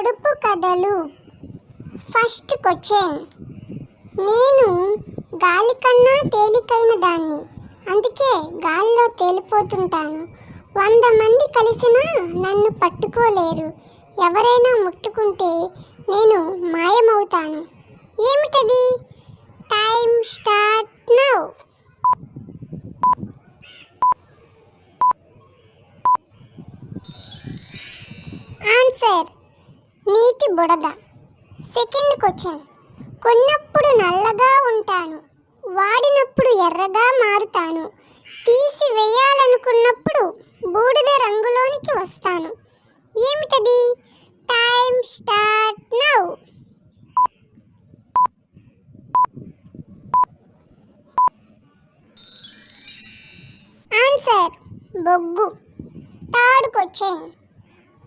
పొడుపు కథలు. First question నేను గాలి కన్నా తేలికైన దాన్ని. అందుకే గాలిలో తేలిపోతుంటాను. వంద మంది కలిసినా నన్ను పట్టుకోలేరు. ఎవరైనా ముట్టుకుంటే నేను మాయమవుతాను. ఏమిటది? Time start now బుడద. Second question. కొన్నప్పుడు నల్లగా ఉంటాను వాడినప్పుడు ఎర్రగా మారుతాను తీసి వేయాలనుకున్నప్పుడు బూడిద రంగులోనికి వస్తాను. ఏమిటది? Time start now. ఆన్సర్ బొగ్గు. Third question.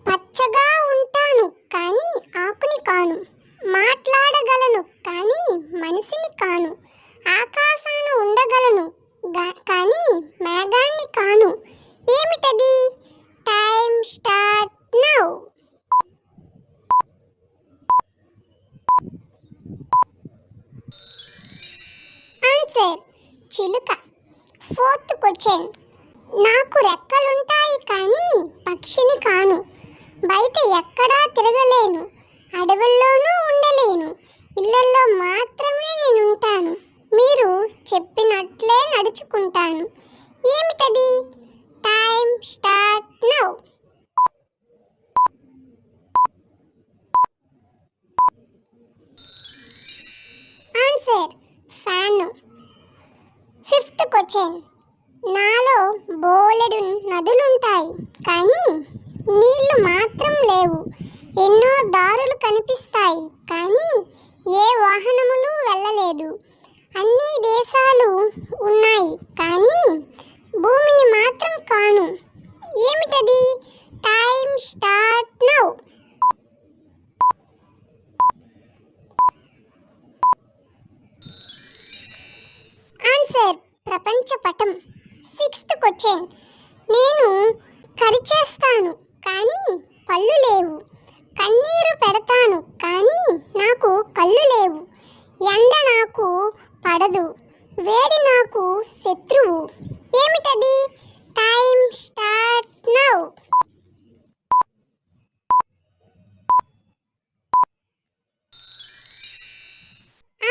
పచ్చగా ఉంటాను కానీ ఆకుని కాను. మాట్లాడగలను కానీ మనిషిని కాను. ఆకాశాన ఉండగలను కానీ మేఘాన్ని కాను. ఏమిటది? Time start now. ఆన్సర్ చిలుక. Fourth question. నాకు రెక్కలుంటాయి కానీ పక్షిని కాను. బయట ఎక్కడా తిరగలేను. అడవుల్లోనూ ఉండలేను. ఇళ్ళల్లో మాత్రమే నేను ఉంటాను మీరు చెప్పినట్లే నడుచుకుంటాను. ఏమిటది? Time start now. Answer fan. Fifth question. నాలో బోలెడు నదులుంటాయి. కానీ నీళ్ళు మాత్రం లేవు. ఎన్నో దారులు కనిపిస్తాయి కానీ ఏ వాహనములు వెళ్ళలేదు. అన్ని దేశాలు ఉన్నాయి కానీ భూమిని మాత్రం కాను. ఏమిటది? Time start now. ఆన్సర్ ప్రపంచ పటం. Sixth question. నేను కరిచేస్తాను. కానీ పళ్ళు లేవు. కన్నీరు పెడతాను కానీ నాకు కళ్ళు లేవు. ఎండ నాకు పడదు వేడి నాకు శత్రువు. ఏమిటది? Time start now.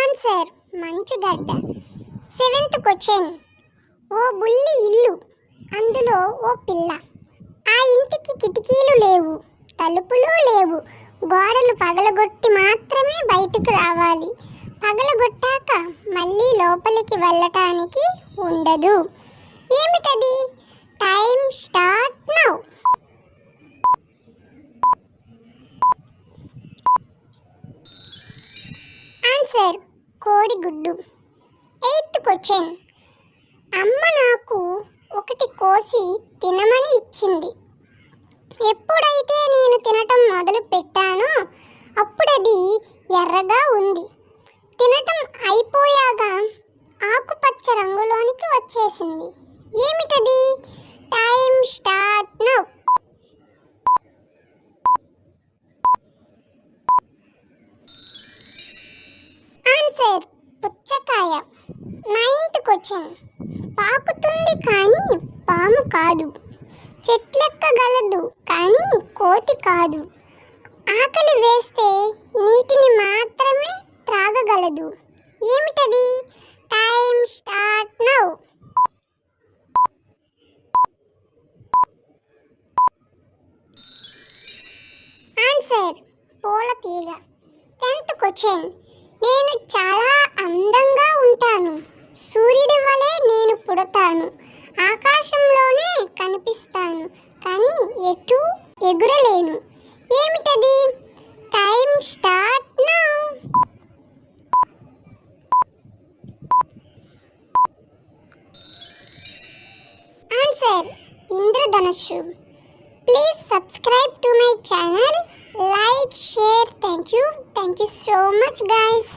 Answer మంచుగడ్డ. Seventh question. ఓ బుల్లి ఇల్లు అందులో ఓ పిల్ల. ఆ ఇంటికి కిటికీలు లేవు తలుపులు లేవు. గోడలు పగలగొట్టి మాత్రమే బయటకు రావాలి. పగలగొట్టాక మళ్ళీ లోపలికి వెళ్ళటానికి ఉండదు. ఏమిటది? Time start now. ఆన్సర్ కోడిగుడ్డు. Eighth question. అమ్మ నాకు ఒకటి కోసి తినమని ఇచ్చింది. ఎప్పుడైతే నేను తినటం మొదలు పెట్టానో అప్పుడది ఎర్రగా ఉంది. తినటం అయిపోయాక ఆకుపచ్చ రంగులోనికి వచ్చేసింది. ఏమిటది? Time start now. ఆన్సర్ పుచ్చకాయ. Ninth question. కోతి కానీ పాము కాదు. చెట్లెక్కగలదు కానీ కోతి కాదు. ఆకలి వేస్తే నీటిని మాత్రమే త్రాగగలదు. ఏమిటది? Time start now. ఆన్సర్ పూల తీగ. Tenth question. నేను చాలా అందంగా ఉంటాను. సూర్యుడి వలె పుడతాను ఆకాశంలోనే కనిపిస్తాను కానీ ఎటు ఎగురలేను. ఏమిటది? Time start now. Answer ఇంద్రధనుషు please subscribe to my channel. Like share. Thank you thank you so much guys